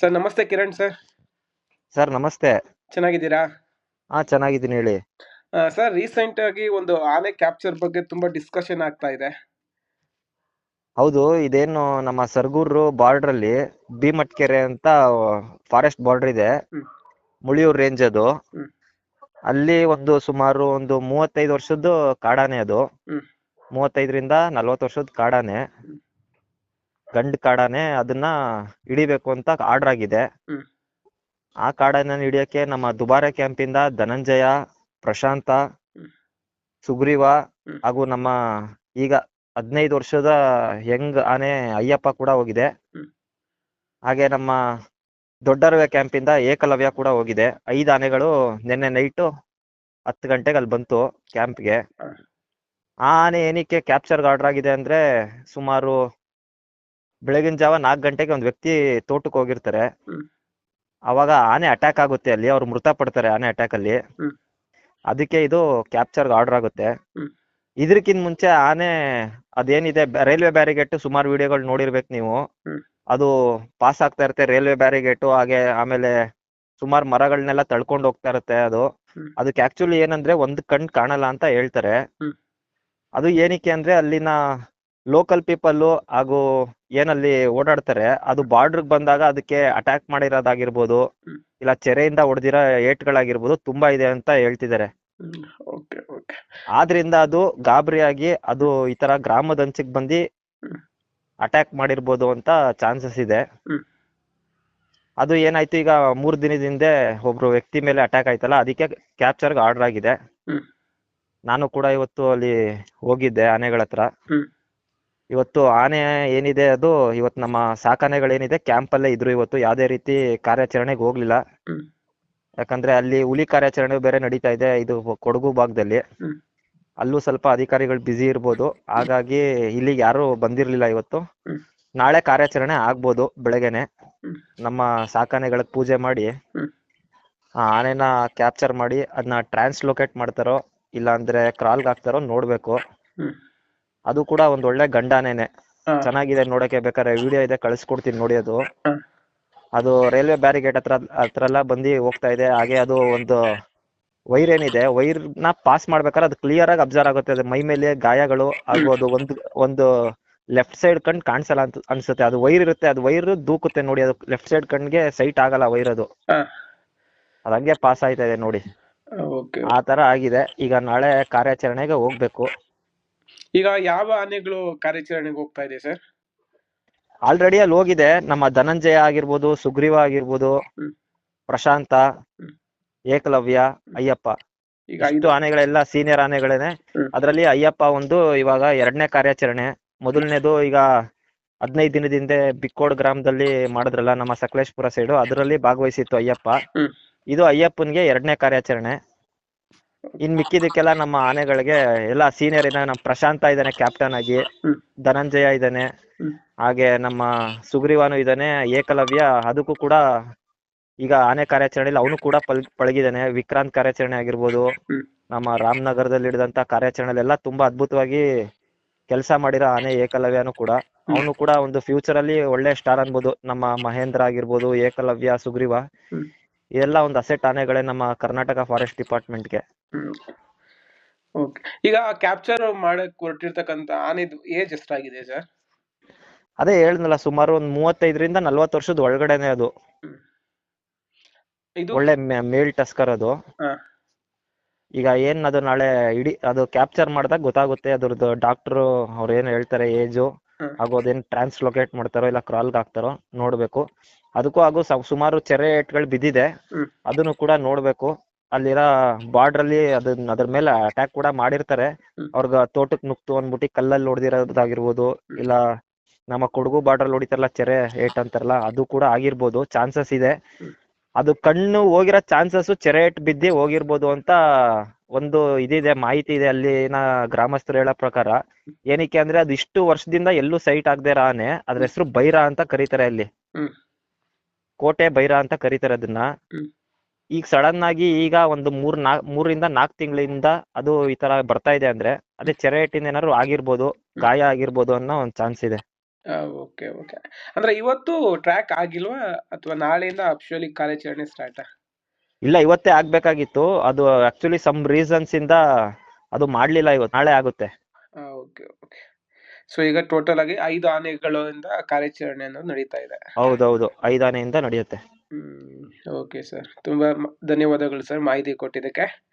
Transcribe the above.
Sir ನಮಸ್ತೆ Kiran sir. Sir ನಮಸ್ತೆ. ಚೆನ್ನಾಗಿದ್ದೀರಾ? ಹಾ ಚೆನ್ನಾಗಿದ್ದೀನಿ ಹೇಳಿ. ಆ, ಸರ್ ರೀಸೆಂಟ್ ಆಗಿ ಒಂದು ಆನೆ ಕ್ಯಾಪ್ಚರ್ ಬಗ್ಗೆ ತುಂಬಾ ಡಿಸ್ಕಷನ್ ಆಗ್ತಾ ಇದೆ. ಹೌದು ಇದೇನು ನಮ್ಮ ಸರ್ಗೂರು ಬಾರ್ಡರ್ ಅಲ್ಲಿ ಭೀಮಟ್ಕೆರೆ ಅಂತ ಫಾರೆಸ್ಟ್ ಬಾರ್ಡರ್ ಇದೆ. ಹ್ಮ್. ಮುಳಿಯೂರ್ ರೇಂಜ್ ಅದು. ಹ್ಮ್. ಅಲ್ಲಿ ಒಂದು ಸುಮಾರು ಒಂದು ಮೂವತ್ತೈದು ವರ್ಷದ್ದು ಕಾಡಾನೆ ಅದು. ಹ್ಮ್. ಮೂವತ್ತೈದರಿಂದ ನಲವತ್ತು ವರ್ಷದ ಕಾಡಾನೆ. ಹ್ಮ್. ಗಂಡು ಕಾಡಾನೆ ಅದನ್ನ ಹಿಡಿಬೇಕು ಅಂತ ಆರ್ಡರ್ ಆಗಿದೆ. ಆ ಕಾಡನ್ನ ಹಿಡಿಯಕ್ಕೆ ನಮ್ಮ ದುಬಾರೆ ಕ್ಯಾಂಪಿಂದ ಧನಂಜಯ ಪ್ರಶಾಂತ. ಸುಗ್ರೀವ ಹಾಗೂ ನಮ್ಮ ಈಗ ಹದಿನೈದು ವರ್ಷದ ಯಂಗ್ ಆನೆ ಅಯ್ಯಪ್ಪ ಕೂಡ ಹೋಗಿದೆ. ಹಾಗೆ ನಮ್ಮ ದೊಡ್ಡರವೆ ಕ್ಯಾಂಪಿಂದ ಏಕಲವ್ಯ ಕೂಡ ಹೋಗಿದೆ. ಐದು ಆನೆಗಳು ನಿನ್ನೆ ನೈಟು ಹತ್ತು ಗಂಟೆಗೆ ಅಲ್ಲಿ ಬಂತು ಕ್ಯಾಂಪ್ಗೆ. ಆ ಆನೆ ಏನಕ್ಕೆ ಕ್ಯಾಪ್ಚರ್ ಆರ್ಡರ್ ಆಗಿದೆ ಅಂದ್ರೆ ಸುಮಾರು ಬೆಳಗಿನ ಜಾವ ನಾಲ್ಕ್ ಗಂಟೆಗೆ ಒಂದು ವ್ಯಕ್ತಿ ತೋಟಕ್ಕೆ ಹೋಗಿರ್ತಾರೆ. ಅವಾಗ ಆನೆ ಅಟ್ಯಾಕ್ ಆಗುತ್ತೆ ಅಲ್ಲಿ ಅವ್ರು ಮೃತ ಪಡ್ತಾರೆ ಆನೆ ಅಟ್ಯಾಕ್ ಅಲ್ಲಿ. ಅದಕ್ಕೆ ಇದು ಕ್ಯಾಪ್ಚರ್ ಆರ್ಡರ್ ಆಗುತ್ತೆ. ಇದಕ್ಕಿಂತ ಮುಂಚೆ ಆನೆ ಅದೇನಿದೆ ರೈಲ್ವೆ ಬ್ಯಾರಿಗೇಟ್ ಸುಮಾರು ವಿಡಿಯೋಗಳು ನೋಡಿರ್ಬೇಕು ನೀವು. ಅದು ಪಾಸ್ ಆಗ್ತಾ ಇರುತ್ತೆ ರೈಲ್ವೆ ಬ್ಯಾರಿಗೇಟು ಹಾಗೆ ಆಮೇಲೆ ಸುಮಾರು ಮರಗಳನ್ನೆಲ್ಲ ತಳ್ಕೊಂಡು ಹೋಗ್ತಾ ಇರುತ್ತೆ ಅದು. ಅದಕ್ಕೆ ಆಕ್ಚುಲಿ ಏನಂದ್ರೆ ಒಂದ್ ಕಣ್ ಕಾಣಲ್ಲ ಅಂತ ಹೇಳ್ತಾರೆ. ಅದು ಏನಕ್ಕೆ ಅಂದ್ರೆ ಅಲ್ಲಿನ ಲೋಕಲ್ ಪೀಪಲ್ ಹಾಗೂ ಏನಲ್ಲಿ ಓಡಾಡ್ತಾರೆ ಅದು ಬಾರ್ಡರ್ ಬಂದಾಗ ಅದಕ್ಕೆ ಅಟ್ಯಾಕ್ ಮಾಡಿರೋದಾಗಿರ್ಬೋದು ಇಲ್ಲ ಚೆರೆಯಿಂದ ಹೊಡೆದಿರೋ ಏಟ್ಗಳಾಗಿರ್ಬೋದು ತುಂಬಾ ಇದೆ ಅಂತ ಹೇಳ್ತಿದ್ದಾರೆ. ಆದ್ರಿಂದ ಅದು ಗಾಬರಿಯಾಗಿ ಅದು ಈ ತರ ಗ್ರಾಮದ ಅಂಚಿಗೆ ಬಂದು ಅಟ್ಯಾಕ್ ಮಾಡಿರ್ಬೋದು ಅಂತ ಚಾನ್ಸಸ್ ಇದೆ. ಅದು ಏನಾಯ್ತು ಈಗ ಮೂರ್ ದಿನದ ಹಿಂದೆ ಒಬ್ರು ವ್ಯಕ್ತಿ ಮೇಲೆ ಅಟ್ಯಾಕ್ ಆಯ್ತಲ್ಲ ಅದಕ್ಕೆ ಕ್ಯಾಪ್ಚರ್ಗೆ ಆರ್ಡರ್ ಆಗಿದೆ. ನಾನು ಕೂಡ ಇವತ್ತು ಅಲ್ಲಿ ಹೋಗಿದ್ದೆ ಆನೆಗಳ ಹತ್ರ. ಇವತ್ತು ಆನೆ ಏನಿದೆ ಅದು ಇವತ್ತು ನಮ್ಮ ಸಾಕಾನೆಗಳೇನಿದೆ ಕ್ಯಾಂಪ್ ಅಲ್ಲೇ ಇದ್ರು ಇವತ್ತು ಯಾವ್ದೇ ರೀತಿ ಕಾರ್ಯಾಚರಣೆಗೆ ಹೋಗ್ಲಿಲ್ಲ. ಯಾಕಂದ್ರೆ ಅಲ್ಲಿ ಹುಲಿ ಕಾರ್ಯಾಚರಣೆ ಬೇರೆ ನಡೀತಾ ಇದೆ ಇದು ಕೊಡಗು ಭಾಗದಲ್ಲಿ. ಅಲ್ಲೂ ಸ್ವಲ್ಪ ಅಧಿಕಾರಿಗಳು ಬ್ಯುಸಿ ಇರ್ಬೋದು. ಹಾಗಾಗಿ ಇಲ್ಲಿ ಯಾರು ಬಂದಿರ್ಲಿಲ್ಲ ಇವತ್ತು. ನಾಳೆ ಕಾರ್ಯಾಚರಣೆ ಆಗ್ಬೋದು ಬೆಳಗ್ಗೆನೆ. ನಮ್ಮ ಸಾಕಾನೆಗಳ ಪೂಜೆ ಮಾಡಿ ಆನೆನ ಕ್ಯಾಪ್ಚರ್ ಮಾಡಿ ಅದನ್ನ ಟ್ರಾನ್ಸ್ಲೋಕೇಟ್ ಮಾಡ್ತಾರೋ ಇಲ್ಲ ಅಂದ್ರೆ ಕ್ರಾಲ್ಗ್ ಹಾಕ್ತಾರೋ ನೋಡ್ಬೇಕು. ಅದು ಕೂಡ ಒಂದ್ ಒಳ್ಳೆ ಗಂಡಾನೆನೆ. ಚೆನ್ನಾಗಿದೆ ನೋಡಕ್ಕೆ ಬೇಕಾದ್ರೆ ವಿಡಿಯೋ ಇದೆ ಕಳಿಸ್ಕೊಡ್ತೀನಿ ನೋಡಿ ಅದು. ಅದು ರೈಲ್ವೆ ಬ್ಯಾರಿಗೇಟ್ ಹತ್ರ ಹತ್ರ ಎಲ್ಲ ಬಂದು ಹೋಗ್ತಾ ಇದೆ. ಹಾಗೆ ಅದು ಒಂದು ವೈರ್ ಏನಿದೆ ವೈರ್ನ ಪಾಸ್ ಮಾಡ್ಬೇಕಾದ್ರೆ ಅದು ಕ್ಲಿಯರ್ ಆಗಿ ಅಬ್ಸರ್ವ್ ಆಗುತ್ತೆ. ಅದು ಮೈ ಮೇಲೆ ಗಾಯಗಳು ಹಾಗೂ ಅದು ಒಂದು ಒಂದು ಲೆಫ್ಟ್ ಸೈಡ್ ಕಣ್ ಕಾಣಿಸಲ್ಲ ಅಂತ ಅನ್ಸುತ್ತೆ. ಅದು ವೈರ್ ಇರುತ್ತೆ ಅದು ವೈರ್ ದೂಕುತ್ತೆ ನೋಡಿ. ಅದು ಲೆಫ್ಟ್ ಸೈಡ್ ಕಣ್ಗೆ ಸೈಟ್ ಆಗಲ್ಲ ವೈರ್ ಅದು. ಅದಂಗೆ ಅದು ಹಂಗೆ ಪಾಸ್ ಆಯ್ತಾ ಇದೆ ನೋಡಿ. ಆ ತರ ಆಗಿದೆ. ಈಗ ನಾಳೆ ಕಾರ್ಯಾಚರಣೆಗೆ ಹೋಗ್ಬೇಕು. ಈಗ ಯಾವ ಆನೆಗಳು ಕಾರ್ಯಾಚರಣೆಗೆ ಹೋಗ್ತಾ ಇದೆ ಸರ್ ಆಲ್ರೆಡಿ ಅಲ್ಲಿ ಹೋಗಿದೆ. ನಮ್ಮ ಧನಂಜಯ ಆಗಿರ್ಬೋದು ಸುಗ್ರೀವ ಆಗಿರ್ಬೋದು ಪ್ರಶಾಂತ ಏಕಲವ್ಯ ಅಯ್ಯಪ್ಪ. ಈಗ ಐದು. ಆನೆಗಳೆಲ್ಲ ಸೀನಿಯರ್ ಆನೆಗಳೇನೆ. ಅದರಲ್ಲಿ ಅಯ್ಯಪ್ಪ ಒಂದು ಇವಾಗ ಎರಡನೇ ಕಾರ್ಯಾಚರಣೆ. ಮೊದಲನೇದು ಈಗ ಹದಿನೈದು ದಿನದ ಹಿಂದೆ ಬಿಕ್ಕೋಡ್ ಗ್ರಾಮದಲ್ಲಿ ಮಾಡಿದ್ರಲ್ಲ ನಮ್ಮ ಸಕಲೇಶ್ಪುರ ಸೈಡು ಅದರಲ್ಲಿ ಭಾಗವಹಿಸಿತ್ತು ಅಯ್ಯಪ್ಪ. ಇದು ಅಯ್ಯಪ್ಪನ್ಗೆ ಎರಡನೇ ಕಾರ್ಯಾಚರಣೆ. ಇನ್ ಮಿಕ್ಕಿದಕ್ಕೆಲ್ಲ ನಮ್ಮ ಆನೆಗಳಿಗೆ ಎಲ್ಲ ಸೀನಿಯರ್ ಇದ್ದಾನೆ ನಮ್ಮ ಪ್ರಶಾಂತ ಇದ್ದಾನೆ ಕ್ಯಾಪ್ಟನ್ ಆಗಿ ಧನಂಜಯ ಇದ್ದಾನೆ ಹಾಗೆ ನಮ್ಮ ಸುಗ್ರೀವಾನು ಇದ್ದಾನೆ ಏಕಲವ್ಯ ಅದಕ್ಕೂ ಕೂಡ ಈಗ ಆನೆ ಕಾರ್ಯಾಚರಣೆಯಲ್ಲಿ ಅವನು ಕೂಡ ಪಲ್ ಪಳಗಿದ್ದಾನೆ ವಿಕ್ರಾಂತ್ ಕಾರ್ಯಾಚರಣೆ ಆಗಿರ್ಬೋದು ನಮ್ಮ ರಾಮನಗರದಲ್ಲಿ ಹಿಡಿದಂತ ಕಾರ್ಯಾಚರಣೆಲೆಲ್ಲ ತುಂಬಾ ಅದ್ಭುತವಾಗಿ ಕೆಲಸ ಮಾಡಿರೋ ಆನೆ ಏಕಲವ್ಯನು ಕೂಡ. ಅವನು ಕೂಡ ಒಂದು ಫ್ಯೂಚರ್ ಅಲ್ಲಿ ಒಳ್ಳೆ ಸ್ಟಾರ್ ಅನ್ಬೋದು. ನಮ್ಮ ಮಹೇಂದ್ರ ಆಗಿರ್ಬೋದು ಏಕಲವ್ಯ ಸುಗ್ರೀವ. ಇದೆಲ್ಲ ಒಂದು ಅಸೆಟ್ ಆನೆಗಳೇ ನಮ್ಮ ಕರ್ನಾಟಕ ಫಾರೆಸ್ಟ್ ಡಿಪಾರ್ಟ್ಮೆಂಟ್ಗೆ ಓಕೆ ಈಗ ಕ್ಯಾಪ್ಚರ್ ಮಾಡಕ್ ಹೊರಟಿರ್ತಕ್ಕಂತ ಆನೆದು ಏಜ್ ಎಷ್ಟಾಗಿದೆ ಸರ್ ಅದೇ ಹೇಳಿದ್ನಲ್ಲ ಸುಮಾರು ಒಂದು ಮೂವತ್ತೈದರಿಂದ ನಲ್ವತ್ತು ವರ್ಷದ ಒಳಗಡೆನೆ ಅದು. ಇದು? ಒಳ್ಳೆ ಮೇಲ್ ಟಸ್ಕರ್ ಅದು. ಈಗ ಏನ್ ಅದು ನಾಳೆ ಇಡೀ ಅದು ಕ್ಯಾಪ್ಚರ್ ಮಾಡಿದಾಗ ಗೊತ್ತಾಗುತ್ತೆ ಅದ್ರದ್ದು ಡಾಕ್ಟರ್ ಅವ್ರು ಏನ್ ಹೇಳ್ತಾರೆ ಏಜು. ಹಾಗೂ ಅದೇನ್ ಟ್ರಾನ್ಸ್ಲೊಕೇಟ್ ಮಾಡ್ತಾರೋ ಇಲ್ಲ ಕ್ರಾಲ್ಗ್ ಹಾಕ್ತಾರೋ ನೋಡ್ಬೇಕು. ಅದಕ್ಕೂ ಹಾಗೂ ಸ- ಸುಮಾರು ಚೆರೆ ಏಟ್ಗಳು ಬಿದ್ದಿದೆ. ಹ್ಮ್. ಅದನ್ನು ಕೂಡ ನೋಡ್ಬೇಕು. ಅಲ್ಲಿರೋ ಬಾರ್ಡರ್ ಅಲ್ಲಿ ಅದನ್ನ ಅದ್ರ ಮೇಲೆ ಅಟ್ಯಾಕ್ ಕೂಡ ಮಾಡಿರ್ತಾರೆ. ಹ್ಮ್. ಅವ್ರಿಗೆ ತೋಟಕ್ ನುಗ್ತು ಅಂದ್ಬಿಟ್ಟು ಕಲ್ಲಲ್ಲಿ ಹೊಡೆದಿರೋದಾಗಿರ್ಬೋದು ಇಲ್ಲ ನಮ್ಮ ಕೊಡಗು ಬಾರ್ಡರ್ ಅಲ್ಲಿ ಹೊಡಿತಾರಲ್ಲ ಚೆರೆ ಏಟ್ ಅಂತಾರಲ್ಲ ಅದು ಕೂಡ ಆಗಿರ್ಬೋದು ಚಾನ್ಸಸ್ ಇದೆ. ಹ್ಮ್. ಅದು ಕಣ್ಣು ಹೋಗಿರೋ ಚಾನ್ಸಸ್ ಚೆರೆ ಏಟ್ ಬಿದ್ದಿ ಹೋಗಿರ್ಬೋದು ಅಂತ ಒಂದು ಇದಿದೆ ಮಾಹಿತಿ ಇದೆ ಅಲ್ಲಿನ ಗ್ರಾಮಸ್ಥರು ಹೇಳೋ ಪ್ರಕಾರ. ಏನಕ್ಕೆ ಅಂದ್ರೆ ಅದು ಇಷ್ಟು ವರ್ಷದಿಂದ ಎಲ್ಲೂ ಸೈಟ್ ಆಗದೆ ಇರೋ ಆನೆ ಅದ್ರ ಹೆಸರು ಬೈರಾ ಅಂತ ಕರೀತಾರೆ ಅಲ್ಲಿ. ಹ್ಮ್. ಕೋಟೆ ಬೈರ ಅಂತ ಕರೀತಾರೆ ಅದನ್ನ. ಈಗ ಸಡನ್ ಆಗಿ ಈಗ ಒಂದು ಮೂರ್ ನಾಕ್ ಮೂರಿಂದ ನಾಲ್ಕು ತಿಂಗಳಿಂದ ಅದು ಈ ತರ ಬರ್ತಾ ಇದೆ ಅಂದ್ರೆ ಅದೇ ಚೆರೆ ಏಟಿಂದ ಏನಾದ್ರು ಆಗಿರ್ಬೋದು ಗಾಯ ಆಗಿರ್ಬೋದು ಅನ್ನೋ ಒಂದ್ ಚಾನ್ಸ್ ಇದೆ. Okay okay. ಅಂದ್ರೆ ಇವತ್ತು ಟ್ರ್ಯಾಕ್ ಆಗಿಲ್ವಾ? ಅಥವಾ ನಾಳೆಯಿಂದ ಅಫಿಷಿಯಲಿ ಕಾರ್ಯಾಚರಣೆ ಸ್ಟಾರ್ಟ್ ಇಲ್ಲ ಇವತ್ತೇ ಆಗ್ಬೇಕಾಗಿತ್ತು. ಅದು ಆಕ್ಚುಲಿ ಸಮ್ ರೀಸನ್ಸ್ ಇಂದ ಅದು ಮಾಡ್ಲಿಲ್ಲ ಇವತ್ತು. ನಾಳೆ ಆಗುತ್ತೆ. Okay okay. ಸೊ ಈಗ ಟೋಟಲ್ ಆಗಿ ಐದು ಆನೆಗಳಿಂದ ಕಾರ್ಯಾಚರಣೆ ಅನ್ನೋದು ನಡೀತಾ ಇದೆ. ಹೌದೌದು. ಐದಾನೆಯಿಂದ ನಡೆಯುತ್ತೆ. ಹ್ಮ್ ಓಕೆ ಸರ್ ತುಂಬಾ ಮ- ಧನ್ಯವಾದಗಳು ಸರ್ ಮಾಹಿತಿ ಕೊಟ್ಟಿದ್ದಕ್ಕೆ.